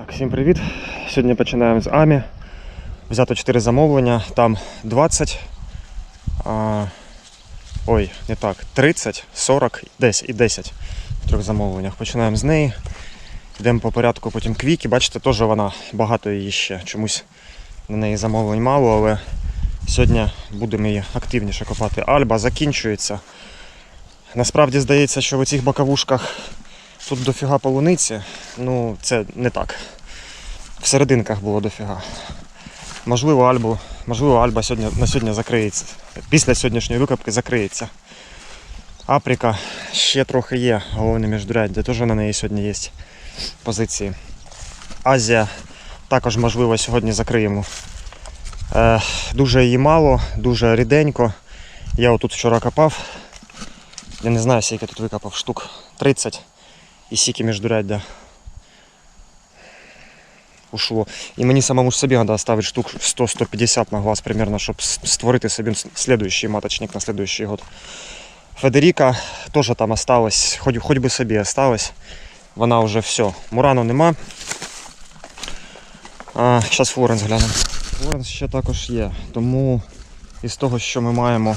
Так, всім привіт. Сьогодні починаємо з Амі. Взято 4 замовлення, там 20. А, ой, не так, 30, 40 10 і 10 в трьох замовленнях. Починаємо з неї. Йдемо по порядку, потім квіки. Бачите, теж вона багато її ще. Чомусь на неї замовлень мало, але сьогодні будемо її активніше копати. Альба закінчується. Насправді здається, що в цих боковушках тут дофіга полуниці. Ну, це не так. В серединках було дофіга. Можливо, Альбу, можливо, Альба сьогодні, на сьогодні закриється. Після сьогоднішньої викопки закриється. Апріка ще трохи є, головне міждуряддя, теж на неї сьогодні є позиції. Азія також, можливо, сьогодні закриємо. Е, дуже її мало, дуже ріденько. Я отут вчора копав. Я не знаю, скільки тут викопав, штук 30 і сіки міждуряддя ушло. І мені самому ж собі треба оставити штук 100-150 на глаз примерно, щоб створити собі слідуючий маточник на слідуючий год. Федеріка теж там осталась, хоч, хоч би собі осталась. Вона вже все. Мурану нема. А, зараз Флоренс глянемо. Флоренс ще також є. Тому із того, що ми маємо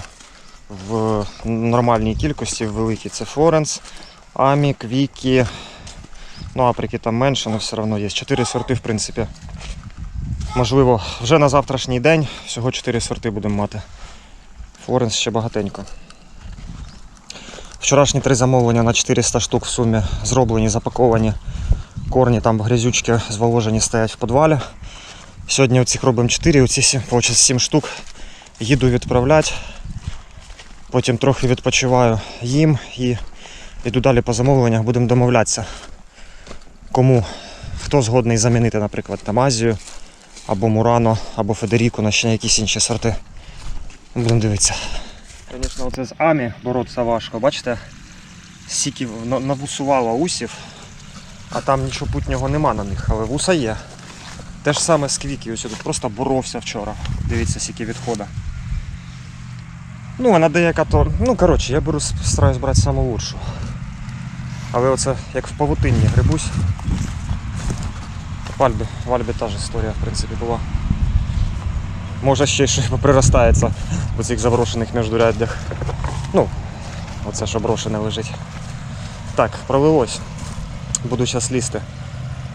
в нормальній кількості, в великій, це Флоренс, Амі, Квікі, Ну, априки там менше, але все одно є. Чотири сорти, в принципі. Можливо, вже на завтрашній день всього 4 сорти будемо мати. Флоренс ще багатенько. Вчорашні три замовлення на 400 штук в сумі зроблені, запаковані. Корні там грязючки зволожені стоять в підвалі. Сьогодні оцих робимо 4, оці 7, виходить, 7 штук. Їду відправляти. Потім трохи відпочиваю їм і йду далі по замовленнях, будемо домовлятися кому хто згодний замінити, наприклад, там Азію, або Мурано, або Федеріку на ще якісь інші сорти. Будемо дивитися. Звісно, оце з Амі боротися важко. Бачите, сіків навусувало усів, а там нічого путнього нема на них, але вуса є. Те ж саме з квіки, ось тут просто боровся вчора. Дивіться, скільки відхода. Ну, вона деяка то. Ну, коротше, я беру, стараюсь брати саму лучшу. Але оце як в павутинні грибусь. В Альбі, в Альбі та ж історія, в принципі, була. Може ще щось приростається в цих заброшених міждуряддях. Ну, оце що брошене лежить. Так, пролилось. Буду зараз лізти.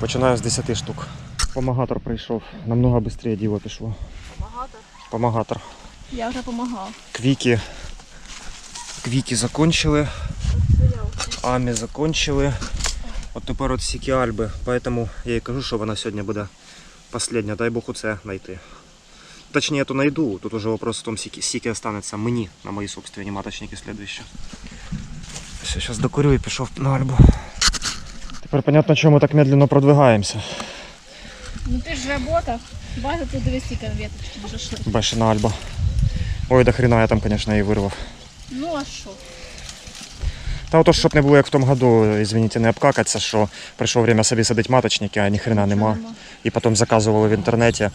Починаю з 10 штук. Помагатор прийшов. Намного швидше діло пішло. Багато. Помагатор. Я вже допомагав. Квіки. Квіки закончили. Амі закончили. От тепер от сіки Альби. Поэтому я їй кажу, що вона сьогодні буде последня. Дай Бог оце знайти. Точніше, я то знайду. Тут уже вопрос в тому, скільки, останеться мені на мої собственні маточники слідуючі. Все, зараз докурю і пішов на Альбу. Тепер понятно, чому ми так медленно продвигаємося. Ну ти ж работав. Бачите, тут дивись ці веточки вже шли. Бешена Альба. Ой, до хрена я там, звісно, її вирвав. Ну а що? Та ото, щоб не було як в тому году, извините, не обкакатися, що прийшло время собі садити маточники, а ні хрена нема. І потім заказували в інтернеті.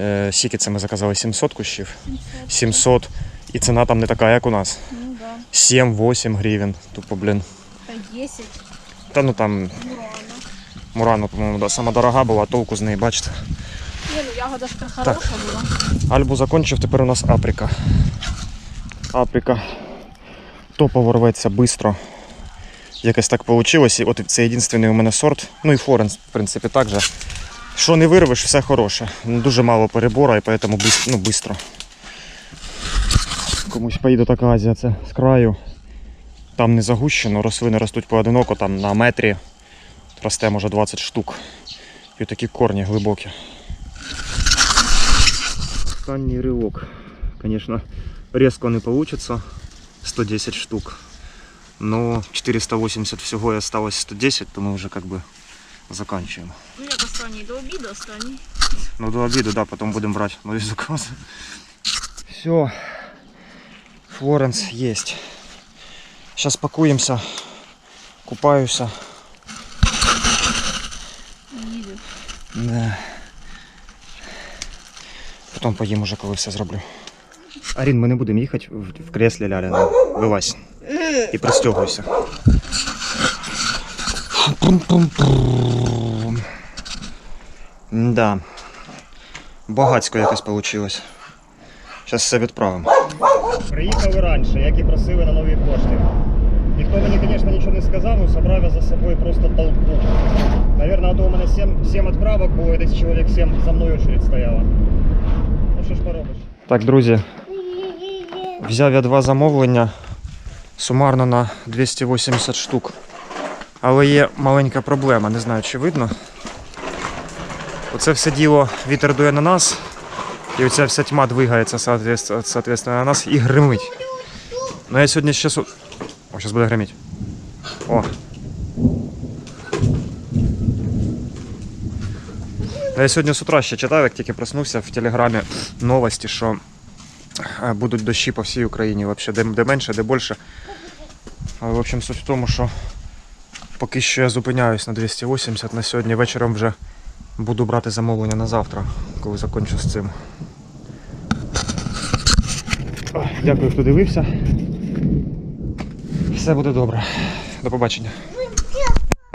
е, Скільки це ми заказали? 700 кущів? 700. І ціна там не така, як у нас. Ну 7-8 гривень. Тупо, блін. Та 10. Та ну там Ну. Мурано, по-моєму, да, сама дорога була, а толку з неї, бачите. Ні, ну ягода ж хороша була. Альбу закончив, тепер у нас Априка. Априка топово рветься швидко. Якось так вийшло. І от це єдиний у мене сорт. Ну і Флоренс, в принципі, так же. Що не вирвеш, все хороше. Дуже мало перебору і тому ну, швидко. Комусь поїде така Азія, це з краю. Там не загущено, рослини ростуть поодиноко, там на метрі росте може 20 штук. І такі корні глибокі. Останній ривок. Конечно, резко не получится 110 штук. Но 480 всего и осталось 110, то мы уже как бы заканчиваем. Ну як останній до обіду останній. Ну до обеда, да, потом будем брать новые заказы. Все. Флоренс есть. Сейчас пакуемся. Купаюся. Їду. Да. Потім поїм уже, коли все зроблю. Арін, ми не будемо їхати в, в креслі ляля. ну, Вилазь. І пристягуйся. Да. Багацько якось вийшло. Зараз все відправимо. Приїхали раніше, як і просили на нові кошти. Ніхто мені, звісно, нічого не сказав, але собрав я за собою просто толпу. Наверное, а то у мене 7, 7 відправок було, і десь чоловік 7 за мною очередь стояла. Ну що ж поробиш? Так, друзі, взяв я два замовлення сумарно на 280 штук. Але є маленька проблема, не знаю, чи видно. Оце все діло вітер дує на нас, і оця вся тьма двигається, соответственно, на нас і гримить. Ну я сьогодні ще... О, зараз буде гриміть. О. Ну, Я сьогодні з утра ще читав, як тільки проснувся в телеграмі новості, що будуть дощі по всій Україні. Вообще, де, де менше, де більше. Але, в общем, суть в тому, що поки що я зупиняюсь на 280 на сьогодні. Вечором вже буду брати замовлення на завтра, коли закінчу з цим. Дякую, хто дивився. Все буде добре. До побачення.